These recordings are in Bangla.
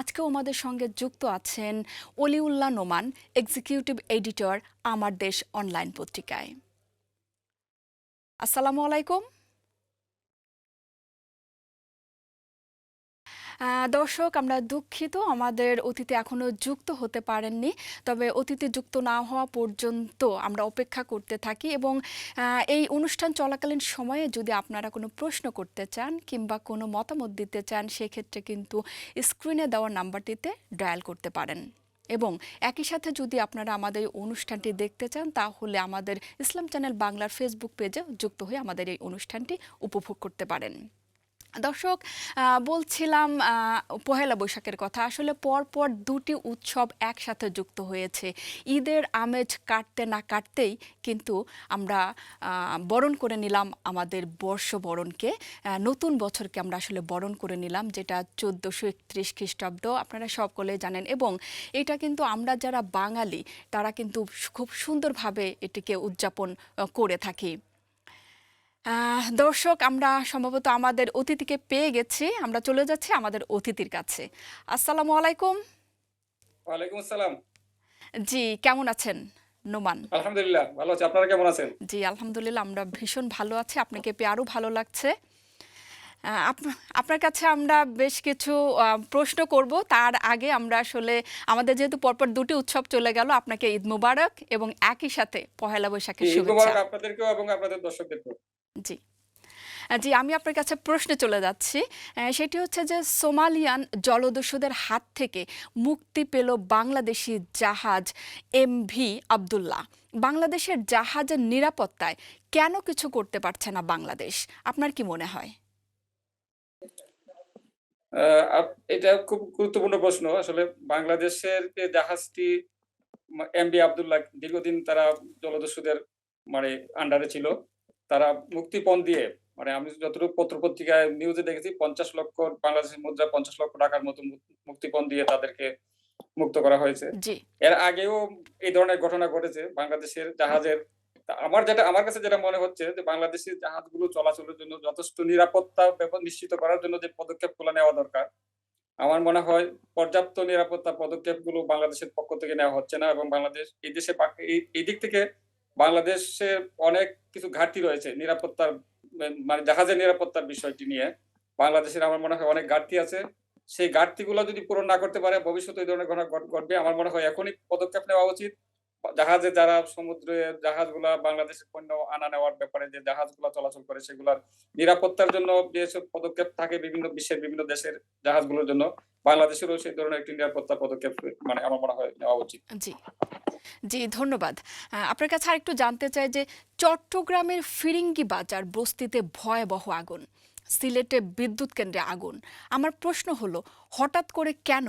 আজকেও আমাদের সঙ্গে যুক্ত আছেন অলিউল্লাহ নোমান, এক্সিকিউটিভ এডিটর, আমার দেশ অনলাইন পত্রিকায়। আসসালামু আলাইকুম। দর্শক, আমরা দুঃখিত, আমাদের অতিথি এখনও যুক্ত হতে পারেননি, তবে অতিথি যুক্ত না হওয়া পর্যন্ত আমরা অপেক্ষা করতে থাকি এবং এই অনুষ্ঠান চলাকালীন সময়ে যদি আপনারা কোনো প্রশ্ন করতে চান কিংবা কোনো মতামত দিতে চান, সেক্ষেত্রে কিন্তু স্ক্রিনে দেওয়া নাম্বারটিতে ডায়াল করতে পারেন। এবং একই সাথে যদি আপনারা আমাদের অনুষ্ঠানটি দেখতে চান, তাহলে আমাদের ইসলাম চ্যানেল বাংলার ফেসবুক পেজে যুক্ত হয়ে আমাদের এই অনুষ্ঠানটি উপভোগ করতে পারেন। দর্শক বলছিলাম পহেলা বৈশাখের কথা। আসলে পরপর দুটি উৎসব একসাথে যুক্ত হয়েছে। ঈদের আমেজ কাটতে না কাটতেই কিন্তু আমরা বরণ করে নিলাম আমাদের বর্ষ বরণকে নতুন বছরকে আমরা আসলে বরণ করে নিলাম, যেটা চোদ্দোশো একত্রিশ খ্রিস্টাব্দ, আপনারা সকলে জানেন। এবং এটা কিন্তু আমরা যারা বাঙালি, তারা কিন্তু খুব সুন্দরভাবে এটিকে উদযাপন করে থাকি। দর্শক আমরা সম্ভবত আমাদের অতিথিকে পেয়ে গেছি। আমরা চলে যাচ্ছি আমাদের অতিথির কাছে। আসসালামু আলাইকুম। ওয়ালাইকুম আসসালাম। জি কেমন আছেন নোমান? আলহামদুলিল্লাহ ভালো আছি। আপনারা কেমন আছেন? জি আলহামদুলিল্লাহ আমরা ভীষণ ভালো আছি। আপনাকে পেয়ে আরও ভালো লাগছে। আপনার কাছে আমরা বেশ কিছু প্রশ্ন করব। তার আগে আমরা আসলে আমাদের যেহেতু পরপর দুটি উৎসব চলে গেল আপনাকে ঈদ মুবারক এবং একই সাথে পহেলা বৈশাখের শুভেচ্ছা। আপনাদেরকেও এবং আপনাদের দর্শকদেরকেও। জি। জি, আমি আপনার কাছে প্রশ্নে চলে যাচ্ছি। সেটি হচ্ছে যে সোমালিয়ান জলদস্যুদের হাত থেকে মুক্তি পেল বাংলাদেশি জাহাজ এম ভি আবদুল্লাহ। বাংলাদেশের জাহাজের নিরাপত্তায় কেন কিছু করতে পারছে না বাংলাদেশ? আপনার কি মনে হয়? এটা খুব গুরুত্বপূর্ণ প্রশ্ন। আসলে বাংলাদেশের যে জাহাজটি এম বি আবদুল্লাহ দীর্ঘদিন তারা জলদস্যুদের মানে আন্ডারে ছিল। তারা মুক্তিপণ দিয়ে মানে আমি যতটুকু পত্রপত্রিকায় নিউজে দেখেছি পঞ্চাশ লক্ষ বাংলাদেশের মুদ্রা পঞ্চাশ লক্ষ টাকার মতো মুক্তিপণ দিয়ে তাদেরকে মুক্ত করা হয়েছে। এর আগেও এই ধরনের ঘটনা ঘটেছে বাংলাদেশের জাহাজের। আমার যেটা আমার কাছে যেটা মনে হচ্ছে যে বাংলাদেশের জাহাজগুলো চলাচলের জন্য যথেষ্ট নিরাপত্তা নিশ্চিত করার জন্য যে পদক্ষেপগুলো নেওয়া দরকার আমার মনে হয় পর্যাপ্ত নিরাপত্তা পদক্ষেপগুলো বাংলাদেশের পক্ষ থেকে নেওয়া হচ্ছে না এবং বাংলাদেশ এই দেশে এই দিক থেকে বাংলাদেশের অনেক কিছু ঘাটতি রয়েছে, নিরাপত্তার মানে জাহাজের নিরাপত্তার বিষয়টি নিয়ে। বাংলাদেশের আমার মনে হয় অনেক ঘাটতি আছে। সেই ঘাটতিগুলো যদি পূরণ না করতে পারে, ভবিষ্যতে এই ধরনের ঘটনা ঘটবে, আমার মনে হয় এখনই পদক্ষেপ নেওয়া উচিত। জাহাজে যারা সমুদ্রে জাহাজগুলা বাংলাদেশের পণ্য আনা নেওয়ার ব্যাপারে যে জাহাজগুলা চলাচল করে সেগুলার নিরাপত্তার জন্য যেসব পদক্ষেপ থাকে বিভিন্ন বিশ্বের বিভিন্ন দেশের জাহাজগুলোর জন্য। বাংলাদেশেরও সেই ধরনের একটি নিরাপত্তা পদক্ষেপ মানে আমার মনে হয় নেওয়া উচিত। জি জি, ধন্যবাদ। আপনার কাছে আরেকটু জানতে চাই যে চট্টগ্রামের ফিরিঙ্গি বাজার বস্তিতে ভয়াবহ আগুন, সিলেটে বিদ্যুৎ কেন্দ্রে আগুন। আমার প্রশ্ন হলো, হঠাৎ করে কেন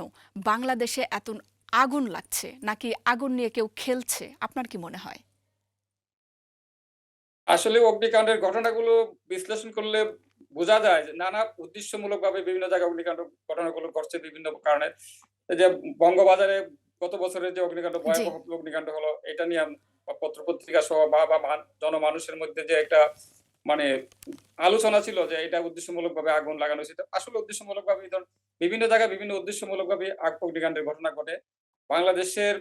বাংলাদেশে এত আগুন লাগছে নাকি আগুন নিয়ে কেউ খেলছে? আপনার কি মনে হয়? আসলে অগ্নিকাণ্ডের ঘটনাগুলো বিশ্লেষণ করলে বোঝা যায় যে নানা উদ্দেশ্যমূলক ভাবে বিভিন্ন জায়গায় অগ্নিকাণ্ড ঘটনাগুলো ঘটছে বিভিন্ন কারণে। যে বঙ্গবাজারে গত বছরের যে অগ্নিকাণ্ড ভয়াবহ অগ্নিকাণ্ড হলো এটা নিয়ে পত্র পত্রিকা সহ বা বা মান- জনমানুষের মধ্যে যে একটা মানে আলোচনা ছিল যে এটা উদ্দেশ্যমূলক ভাবে আগুন লাগানো হয়েছে। আসলে উদ্দেশ্যমূলক ভাবে বিভিন্ন জায়গায় বিভিন্ন উদ্দেশ্যমূলক ভাবে আগ অগ্নিকাণ্ডের ঘটনা ঘটে। বাংলাদেশের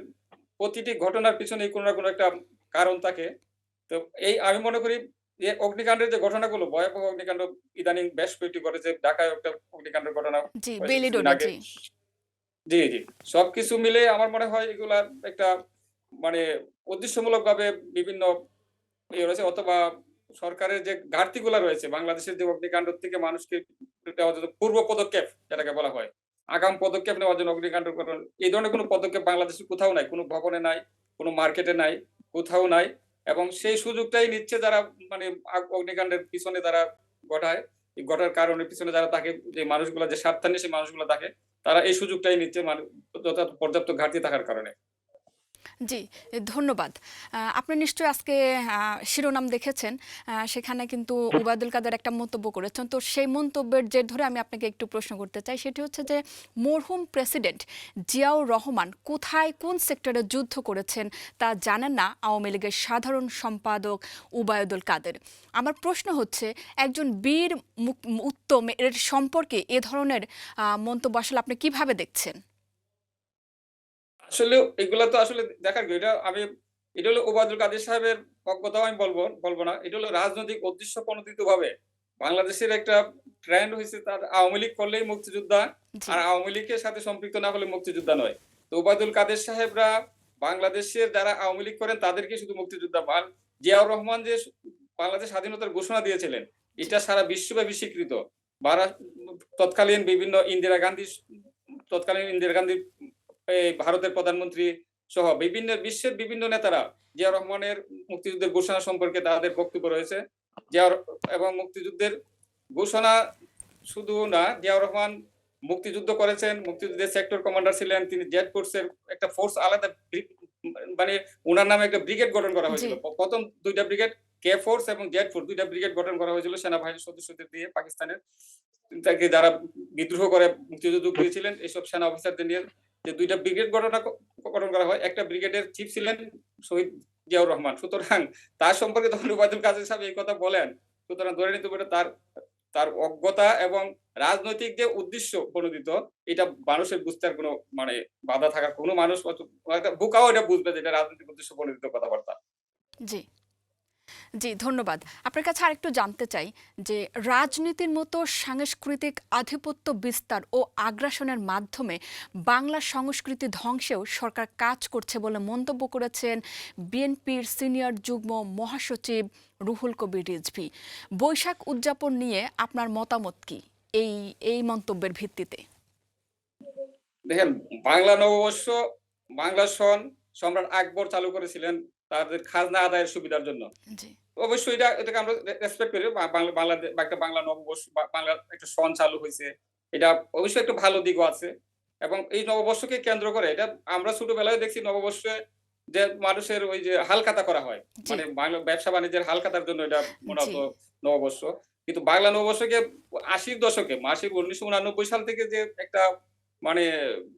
প্রতিটি ঘটনার পিছনে কোনো না কোনো একটা কারণ থাকে। তো এই আমি মনে করি যে অগ্নিকাণ্ডের যে ঘটনাগুলো ভয়াবহ অগ্নিকাণ্ড ইদানিং বেশ কয়েকটি ঘটেছে। ঢাকায় একটা অগ্নিকাণ্ডের ঘটনা জি জি। সবকিছু মিলে আমার মনে হয় এগুলা একটা মানে উদ্দেশ্যমূলক ভাবে বিভিন্ন ইয়ে রয়েছে অথবা সরকারের যে ঘাটতিগুলো রয়েছে, বাংলাদেশের যে অগ্নিকাণ্ড থেকে মানুষকে পূর্ব পদক্ষেপ যেটাকে বলা হয়, আগাম পদক্ষেপ নেওয়ার জন্য অগ্নিকাণ্ড এই ধরনের কোনো পদক্ষেপ বাংলাদেশে কোথাও নাই, কোনো ভবনে নাই, কোনো মার্কেটে নাই, কোথাও নাই এবং সেই সুযোগটাই নিচ্ছে যারা মানে অগ্নিকাণ্ডের পিছনে যারা ঘটায় ঘটার কারণে পিছনে যারা থাকে, যে মানুষগুলো যে স্বার্থান্বেষী মানুষগুলো থাকে, তারা এই সুযোগটাই নিচ্ছে মানে যথাযথ পর্যাপ্ত ঘাটতি থাকার কারণে। জি, ধন্যবাদ। আপনি নিশ্চয়ই আজকে শিরোনাম দেখেছেন। সেখানে কিন্তু ওবায়দুল কাদের একটা মন্তব্য করেছেন। তো সেই মন্তব্যের জের ধরে আমি আপনাকে একটু প্রশ্ন করতে চাই। সেটি হচ্ছে যে মরহুম প্রেসিডেন্ট জিয়াউর রহমান কোথায় কোন সেক্টরে যুদ্ধ করেছেন তা জানেন না আওয়ামী লীগের সাধারণ সম্পাদক ওবায়দুল কাদের। আমার প্রশ্ন হচ্ছে একজন বীর উত্তম এর সম্পর্কে এ ধরনের মন্তব্য আসলে আপনি কীভাবে দেখছেন? আসলে এগুলা তো আসলে দেখার এটা আমি এটা হলো ওবায়দুল কাদের সাহেবের অজ্ঞতাও আমি বলব বলব না। এটা হলো রাজনৈতিক উদ্দেশ্য প্রণোদিতভাবে বাংলাদেশের একটা ট্রেন্ড হইছে তার আওয়ামী লীগ করলেই মুক্তিযোদ্ধা আর আওয়ামী লীগের সাথে সম্পৃক্ত না হলে মুক্তিযোদ্ধা নয়। তো ওবায়দুল কাদের সাহেবরা বাংলাদেশের যারা আওয়ামী লীগ করেন তাদেরকে শুধু মুক্তিযোদ্ধা আর জিয়াউর রহমান যে বাংলাদেশ স্বাধীনতার ঘোষণা দিয়েছিলেন এটা সারা বিশ্বব্যাপী স্বীকৃত। তৎকালীন বিভিন্ন ইন্দিরা গান্ধী তৎকালীন ইন্দিরা গান্ধী ভারতের প্রধানমন্ত্রী সহ বিভিন্ন বিশ্বের বিভিন্ন নেতারা জিয়া রহমানের মুক্তিযুদ্ধের ঘোষণা সম্পর্কে তাদের বক্তব্য রয়েছে। জিয়াউর এবং মুক্তিযুদ্ধের ঘোষণা শুধু না জিয়া রহমান মুক্তিযুদ্ধ করেছেন, মুক্তিযুদ্ধের সেক্টর কমান্ডার ছিলেন। তিনি জেড ফোর্সের একটা ফোর্স আলাদা মানে উনার নামে একটা ব্রিগেড গঠন করা হয়েছিল। প্রথম প ১ম ২ টা ব্রিগেড কে ফোর্স এবং জেড ফোর্স দুইটা ব্রিগেড গঠন করা হয়েছিল সেনাবাহিনীর সদস্যদের দিয়ে পাকিস্তানের তাকে যারা বিদ্রোহ করে মুক্তিযুদ্ধ করেছিলেন এইসব সেনা অফিসারদের নিয়ে যে ২ টা ব্রিগেড ক গঠন করা হয়। একটা ব্রিগেডের চিফ ছিলেন শহীদ জিয়াউর রহমান। সুতরাং তার সম্পর্কে যখন ওবায়দুল কাদের সাহেব এই কথা বলেন, সুতরাং ধরে নিতে পারে তার তার অজ্ঞতা এবং রাজনৈতিক যে উদ্দেশ্য প্রণোদিত এটা মানুষের বুঝতে আর কোনো মানে বাধা থাকার কোনো মানুষ বোকাও এটা বুঝবে যে এটা রাজনৈতিক উদ্দেশ্য প্রণোদিত কথাবার্তা। জি। জি, ধন্যবাদ। আপনার কাছে আরেকটু জানতে চাই যে রাজনীতির মতো সাংস্কৃতিক আধিপত্য বিস্তার ও আগ্রাসনের মাধ্যমে বাংলা সংস্কৃতি ধ্বংসেও সরকার কাজ করছে বলে মন্তব্য করেছেন বিএনপির সিনিয়র যুগ্ম মহাসচিব রুহুল কবির রিজভি বৈশাখ উদযাপন নিয়ে আপনার মতামত কি এই এই মন্তব্যের ভিত্তিতে? দেখেন বাংলা নববর্ষ বাংলা সন সম্রাট আকবর চালু করেছিলেন তাদের খাজনা আদায়ের সুবিধার জন্য। অবশ্যই এটা এটাকে আমরা রেসপেক্ট করি। বা বাংলা একটা বাংলা নববর্ষ বা বাংলা একটা সন চালু হইছে। এটা অবশ্যই একটা ভালো দিকও আছে। এবং এই নববর্ষকে কেন্দ্র করে এটা আমরা ছোটবেলায় দেখছি নববর্ষে যে মানুষের ওই যে হালখাতা করা হয়। মানে বাংলা ব্যবসা বাণিজ্যের হালখাতার জন্য এটা মূলত। নববর্ষ। কিন্তু বাংলা নববর্ষকে আশির দশকে মাসিক ১৯৮৯ সাল থেকে যে একটা মানে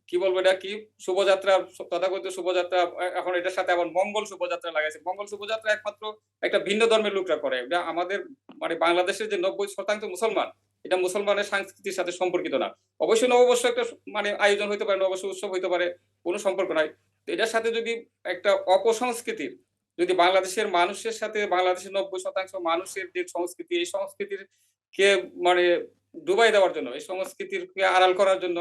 কি বলব এটা কি শুভযাত্রা তথাকথিত শুভযাত্রা এখন এটার সাথে আবার মঙ্গল শুভযাত্রা লাগাইছে। মঙ্গল শুভযাত্রা একমাত্র একটা ভিন্ন ধর্মের লোকরা করে। এটা আমাদের মানে বাংলাদেশের যে ৯০% মুসলমান, এটা মুসলমানের সংস্কৃতির সাথে সম্পর্কিত না। অবশ্যই নববর্ষ একটা মানে আয়োজন হইতে পারে, নববর্ষ উৎসব হইতে পারে, কোনো সম্পর্ক নাই। তো এটার সাথে যদি একটা অপসংস্কৃতির যদি বাংলাদেশের মানুষের সাথে বাংলাদেশের ৯০% মানুষের যে সংস্কৃতি, এই সংস্কৃতির কে মানে ডুবাই দেওয়ার জন্য, এই সংস্কৃতিরকে আড়াল করার জন্য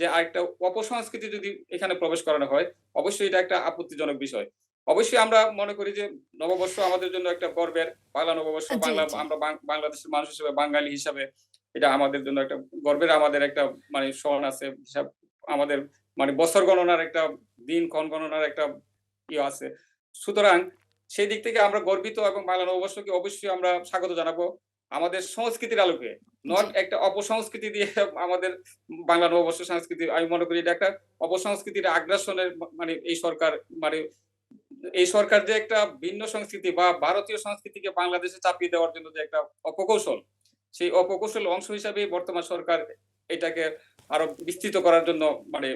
যে আরেকটা অপসংস্কৃতি যদি এখানে প্রবেশ করানো হয়, অবশ্যই এটা একটা আপত্তিজনক বিষয়। অবশ্যই আমরা মনে করি যে নববর্ষ আমাদের জন্য একটা গর্বের বাংলা নববর্ষ বাংলা আমরা বাংলাদেশের মানুষ হিসেবে বাঙালি হিসাবে এটা আমাদের জন্য একটা গর্বের আমাদের একটা মানে স্মরণ আছে হিসাব আমাদের মানে বছর গণনার একটা দিন ক্ষণ গণনার একটা ইয়ে আছে। সুতরাং সেই দিক থেকে আমরা গর্বিত এবং বাংলা নববর্ষকে অবশ্যই আমরা স্বাগত জানাব। আমাদের সংস্কৃতির আলোকে নট একটা অপসংস্কৃতি দিয়ে আমাদের বাংলা নববর্ষ সংস্কৃতি আমি মনে করি এটা একটা অপসংস্কৃতির আগ্রাসনের মানে এই সরকার মানে এই সরকার যে একটা ভিন্ন সংস্কৃতি বা ভারতীয় সংস্কৃতিকে বাংলাদেশে চাপিয়ে দেওয়ার জন্য যে একটা অপকৌশল, সেই অপকৌশল অংশ হিসাবেই বর্তমান সরকার এটাকে আরও বিস্তৃত করার জন্য মানে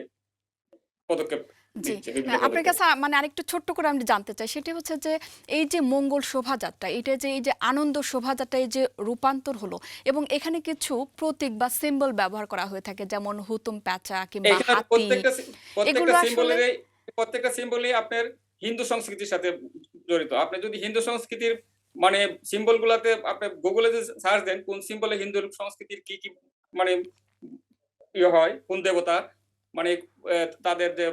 পদক্ষেপ জি। হ্যাঁ, আপনার কাছে মানে আরেকটু ছোট্ট করে আমি জানতে চাই। সেটি হচ্ছে যে এই যে মঙ্গল শোভাযাত্রা, এটা যে এই যে আনন্দ শোভাযাত্রায় যে রূপান্তর হলো এবং এখানে কিছু প্রতীক বা সিম্বল ব্যবহার করা হয়ে থাকে যেমন হুতুম প্যাঁচা কিংবা হাতি। এগুলো আসলে প্রত্যেকটা সিম্বলই আপনার হিন্দু সংস্কৃতির সাথে জড়িত। আপনি যদি হিন্দু সংস্কৃতির মানে সিম্বল গুলাতে আপনি গুগলে যে সার্চ দেন কোন সিম্বলে হিন্দু সংস্কৃতির কি, কি মানে ইয়ে হয়, কোন দেবতা মানে তাদের যে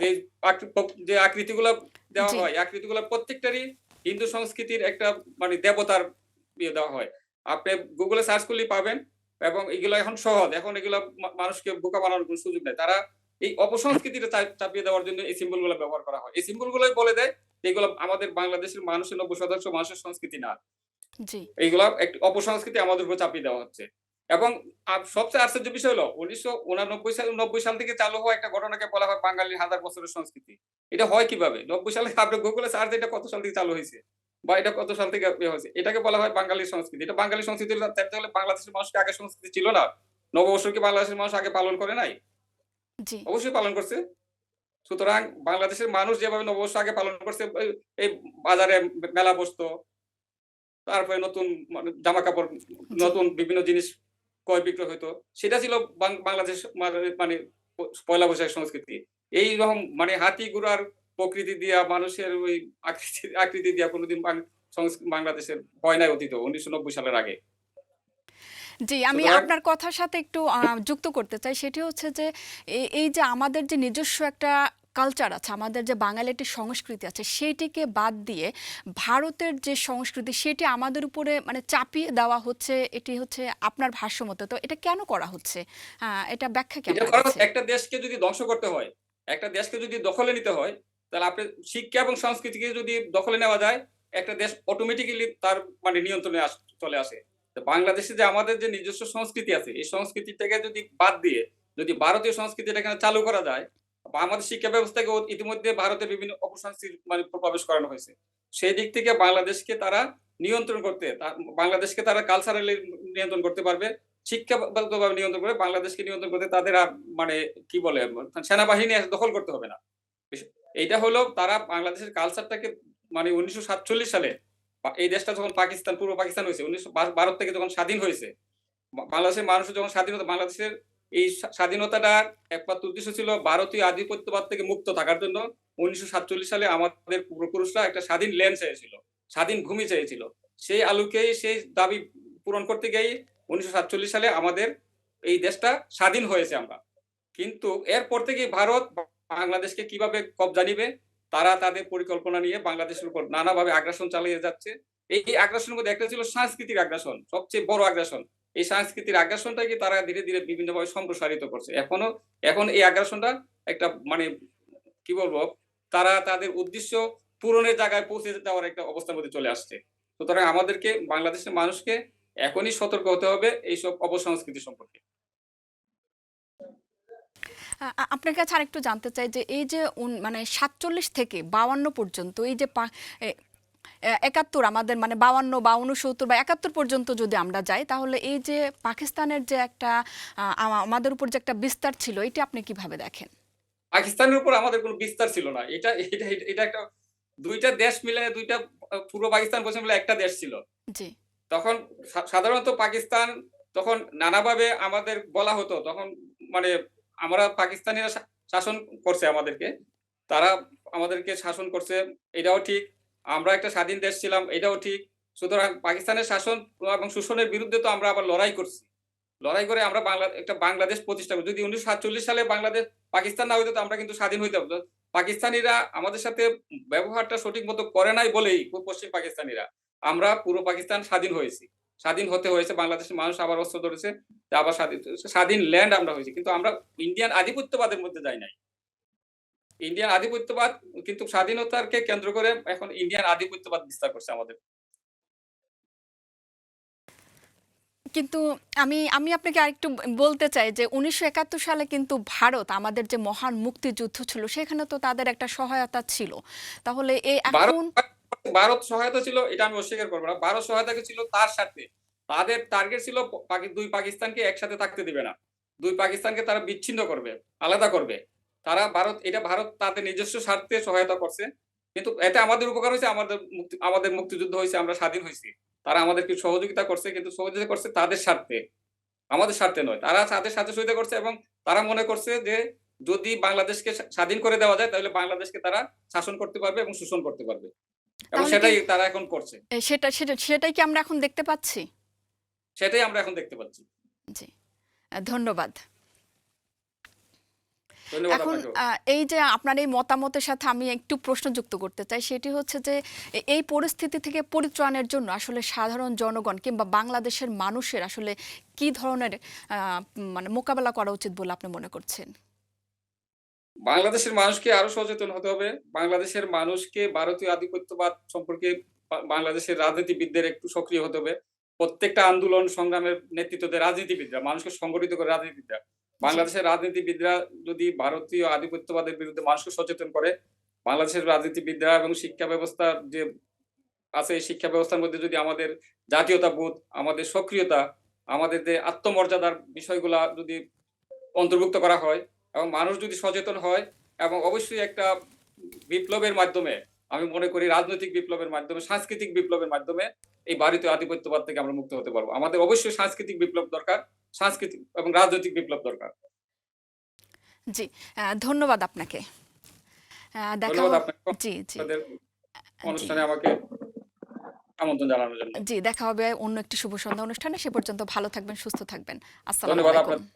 যে আকৃ যে আকৃতিগুলা দেওয়া হয়, আকৃতিগুলা প্রত্যেকটারই হিন্দু সংস্কৃতির একটা মানে দেবতার ইয়ে দেওয়া হয়। আপনি গুগলে সার্চ করলেই পাবেন এবং এগুলা এখন সহজ। এখন এগুলা মানুষকে বোকা বানানোর কোন সুযোগ নেই তারা এই অপসংস্কৃতিটা চাপিয়ে দেওয়ার জন্য এই সিম্বলগুলো ব্যবহার করা হয়। এই সিম্বল গুলোই বলে দেয় এগুলো আমাদের বাংলাদেশের মানুষের ৯০% মানুষের সংস্কৃতি না। এইগুলা একটি অপসংস্কৃতি আমাদের উপর চাপিয়ে দেওয়া হচ্ছে। এবং সবচেয়ে আশ্চর্য বিষয় হলো ১৯৮৯ সাল ৯০ সাল থেকে চালু হওয়া একটা ঘটনাকে বলা হয় বাঙালির হাজার বছরের সংস্কৃতি। এটা হয় কীভাবে? নব্বই সালে আপনি গুগলে সার্চ এটা কত সাল থেকে চালু হয়েছে? বা এটা কত সাল থেকে ইয়ে হয়েছে? এটাকে বলা হয় বাঙালি সংস্কৃতি। এটা বাঙালি সংস্কৃতি হলে হলে বাংলাদেশের মানুষকে আগে সংস্কৃতি ছিল না। নববর্ষ কি বাংলাদেশের মানুষ আগে পালন করে নাই? অবশ্যই পালন করছে। সুতরাং বাংলাদেশের মানুষ যেভাবে নববর্ষ আগে পালন করছে এই- এই বাজারে মেলা বসতো তারপরে নতুন মানে জামা কাপড় নতুন বিভিন্ন জিনিস ক্রয় বিক্রয় হইতো। সেটা ছিল বাংলাদেশ মানে- পয়লা বৈশাখ সংস্কৃতি। এই রকম মানে হাতি ঘোড়ার প্রকৃতি দিয়া মানুষের ওই আকৃতি আকৃতি দিয়া কোনোদিন বাংলাদেশের হয় নাই অতীত উনিশশো নব্বই সালের আগে। জি আমি আপনার কথার সাথে একটু যুক্ত করতে চাই। সেটি হচ্ছে যে এই যে আমাদের যে নিজস্ব একটা কালচার আছে আমাদের যে বাঙালি একটি সংস্কৃতি আছে সেইটিকে বাদ দিয়ে ভারতের যে সংস্কৃতি সেটি আমাদের উপরে মানে চাপিয়ে দেওয়া হচ্ছে এটি হচ্ছে আপনার ভাষ্য মতো তো এটা কেন করা হচ্ছে? এটা ব্যাখ্যা কেন একটা দেশকে যদি ধ্বংস করতে হয় একটা দেশকে যদি দখলে নিতে হয় তাহলে আপনি শিক্ষা এবং সংস্কৃতিকে যদি দখলে নেওয়া যায় একটা দেশ অটোমেটিক্যালি তার মানে নিয়ন্ত্রণে চলে আসে। তো বাংলাদেশে যে আমাদের যে নিজস্ব সংস্কৃতি আছে এই সংস্কৃতিটাকে যদি বাদ দিয়ে যদি ভারতীয় সংস্কৃতিটা এখানে চালু করা যায় আমাদের শিক্ষা ব্যবস্থাকে ইতিমধ্যে ভারতের বিভিন্ন অপসংস্কৃতি মানে প্রবেশ করানো হয়েছে। সেই দিক থেকে বাংলাদেশকে তারা নিয়ন্ত্রণ করতে বাংলাদেশকে তারা কালচারালি নিয়ন্ত্রণ করতে পারবে, শিক্ষাগতভাবে নিয়ন্ত্রণ করে বাংলাদেশকে নিয়ন্ত্রণ করতে তাদের আর মানে কি বলে, সেনাবাহিনী দখল করতে হবে না। এইটা হলো তারা বাংলাদেশের কালচারটাকে মানে উনিশশো সাতচল্লিশ সালে এই দেশটা যখন পাকিস্তান, পূর্ব পাকিস্তান হয়েছে, উনিশশো ভারত থেকে যখন স্বাধীন হয়েছে বাংলাদেশের মানুষের যখন স্বাধীনতা, বাংলাদেশের এই স্বা- স্বাধীনতাটার একমাত্র উদ্দেশ্য ছিল ভারতীয় আধিপত্যবাদ থেকে মুক্ত থাকার জন্য। উনিশশো সাতচল্লিশ সালে আমাদের পূর্বপুরুষরা একটা স্বাধীন ল্যান্ড চেয়েছিল, স্বাধীন ভূমি চেয়েছিল। সেই আলোকেই সেই দাবি পূরণ করতে গিয়ে উনিশশো সাতচল্লিশ সালে আমাদের এই দেশটা স্বাধীন হয়েছে আমরা। কিন্তু এরপর থেকে ভারত বাংলাদেশকে কীভাবে কবজা নিবে, তারা তাদের পরিকল্পনা নিয়ে বাংলাদেশের উপর নানাভাবে আগ্রাসন চালিয়ে যাচ্ছে। এই আগ্রাসনের মধ্যে একটা ছিল সাংস্কৃতিক আগ্রাসন, সবচেয়ে বড় আগ্রাসন। এই সংস্কৃতির আগ্রাসনটাকে তারা ধীরে ধীরে বিভিন্নভাবে সম্প্রসারিত করছে। এখনও, এখন এই আগ্রাসনটা একটা মানে কি বলব, তারা তাদের উদ্দেশ্য পূরণের জায়গায় পৌঁছে যাওয়ার একটা অবস্থার মধ্যে চলে আসছে। সুতরাং আমাদেরকে, বাংলাদেশের মানুষকে এখনই সতর্ক হতে হবে এইসব অপসংস্কৃতি সম্পর্কে। আপনার কাছে আরেকটু জানতে চাই যে এই যে মানে সাতচল্লিশ থেকে বাউান্ন পর্যন্ত এই যে একাত্তর আমাদের মানে বাউান্ন বা উনসত্তর বা একাত্তর পর্যন্ত যদি আমরা যাই তাহলে এই যে পাকিস্তানের যে একটা আমাদের উপর যে একটা বিস্তার ছিল এটা আপনি কীভাবে দেখেন? পাকিস্তানের উপর আমাদের কোনো বিস্তার ছিল না। এটা এটা এটা একটা দুইটা দেশ মিলে দুইটা পূর্ব পাকিস্তান পশ্চিম মিলে একটা দেশ ছিল। জি। তখন সাধারণত পাকিস্তান তখন নানাভাবে আমাদের বলা হতো তখন মানে আমরা পাকিস্তানিরা শাসন করছে আমাদেরকে। তারা আমাদেরকে শাসন করছে এটাও ঠিক। আমরা একটা স্বাধীন দেশ ছিলাম, এটাও ঠিক। সুতরাং পাকিস্তানের শাসন এবং শোষণের বিরুদ্ধে তো আমরা আবার লড়াই করছি। লড়াই করে আমরা বাংলা, একটা বাংলাদেশ প্রতিষ্ঠা করি। যদি উনিশশো সাতচল্লিশ সালে বাংলাদেশ পাকিস্তান না হইতো, তো আমরা কিন্তু স্বাধীন হইতাম। পাকিস্তানিরা আমাদের সাথে ব্যবহারটা সঠিক মতো করে নাই বলেই পশ্চিম পাকিস্তানিরা আমরা পুরো পাকিস্তান স্বাধীন হয়েছি। স্বাধীন হতে হয়েছে, বাংলাদেশের মানুষ আবার অস্ত্র ধরেছে আবার স্বাধীন স্বাধীন ল্যান্ড আমরা হয়েছি। কিন্তু আমরা ইন্ডিয়ান আধিপত্যবাদের মধ্যে যাই নাই। ইন্ডিয়ান আধিপত্যবাদ কিন্তু স্বাধীনতাকে কেন্দ্র করে এখন ইন্ডিয়ান আধিপত্যবাদ বিস্তার করছে আমাদের। কিন্তু আমি আমি আপনাকে আরেকটু বলতে চাই যে উনিশশো একাত্তর সালে কিন্তু ভারত আমাদের যে মহান মুক্তিযুদ্ধ ছিল সেখানে তো তাদের একটা সহায়তা ছিল। তাহলে এই এখন ভারত সহায়তা ছিল এটা আমি অস্বীকার করব না। ভারত সহায়তা ছিল তার সাথে। তাদের টার্গেট ছিল দুই পাকিস্তানকে একসাথে থাকতে দিবে না। দুই পাকিস্তানকে তারা বিচ্ছিন্ন করবে আলাদা করবে। তারা ভারত এটা ভারত তাদের নিজস্ব স্বার্থে সহায়তা করছে। কিন্তু এতে আমাদের উপকার হয়েছে আমাদের মুক্তি আমাদের মুক্তিযুদ্ধ হয়েছে আমরা স্বাধীন হয়েছি। তারা আমাদেরকে সহযোগিতা করছে কিন্তু সহযোগিতা করছে তাদের স্বার্থে। আমাদের স্বার্থে নয় তারা তাদের সাথে সহযোগিতা করছে এবং তারা মনে করছে যে যদি বাংলাদেশকে স্বাধীন করে দেওয়া যায় তাহলে বাংলাদেশকে তারা শাসন করতে পারবে এবং শোষণ করতে পারবে। এবং সেটাই তারা এখন করছে। সেটা সেটা সেটাই কি আমরা এখন দেখতে পাচ্ছি? সেটাই আমরা এখন দেখতে পাচ্ছি। জি ধন্যবাদ। এখন এই যে আপনার এই মতামতের সাথে আমি একটু প্রশ্ন যুক্ত করতে চাই সেটি হচ্ছে যে এই পরিস্থিতি থেকে পরিত্রাণের জন্য আসলে সাধারণ জনগণ কিংবা বাংলাদেশের মানুষের আসলে কি ধরনের মানে মোকাবেলা করা উচিত বলে আপনি মনে করছেন? বাংলাদেশের মানুষকে আরও সচেতন হতে হবে। বাংলাদেশের মানুষকে ভারতীয় আধিপত্যবাদ সম্পর্কে বাংলাদেশের রাজনীতিবিদদের একটু সক্রিয় হতে হবে। প্রত্যেকটা আন্দোলন সংগ্রামের নেতৃত্ব দেয় রাজনীতিবিদরা মানুষকে সংগঠিত করে রাজনীতিবিদরা। বাংলাদেশের রাজনীতিবিদরা যদি ভারতীয় আধিপত্যবাদের বিরুদ্ধে মানুষকে সচেতন করে, বাংলাদেশের রাজনীতিবিদরা এবং শিক্ষা ব্যবস্থার যে আছে, এই শিক্ষা ব্যবস্থার মধ্যে যদি আমাদের জাতীয়তাবোধ, আমাদের সক্রিয়তা, আমাদের যে আত্মমর্যাদার বিষয়গুলা যদি অন্তর্ভুক্ত করা হয় এবং মানুষ যদি সচেতন হয় এবং অবশ্যই একটা বিপ্লবের মাধ্যমে আমি মনে করি রাজনৈতিক বিপ্লবের মাধ্যমে সাংস্কৃতিক বিপ্লবের মাধ্যমে এই ভারতীয় আধিপত্যবাদ থেকে আমরা মুক্ত হতে পারব। আমাদের অবশ্যই সাংস্কৃতিক বিপ্লব দরকার সাংস্কৃতিক এবং রাজনৈতিক বিপ্লব দরকার। জি ধন্যবাদ আপনাকে। দেখা হবে- জি জি। অনুষ্ঠানে আমাকে আমন্ত্রণ জানানোর জন্য। জি দেখা হবে অন্য একটি শুভ সন্ধ্যা অনুষ্ঠানে। সে পর্যন্ত ভালো থাকবেন সুস্থ থাকবেন। আসসালামু আলাইকুম।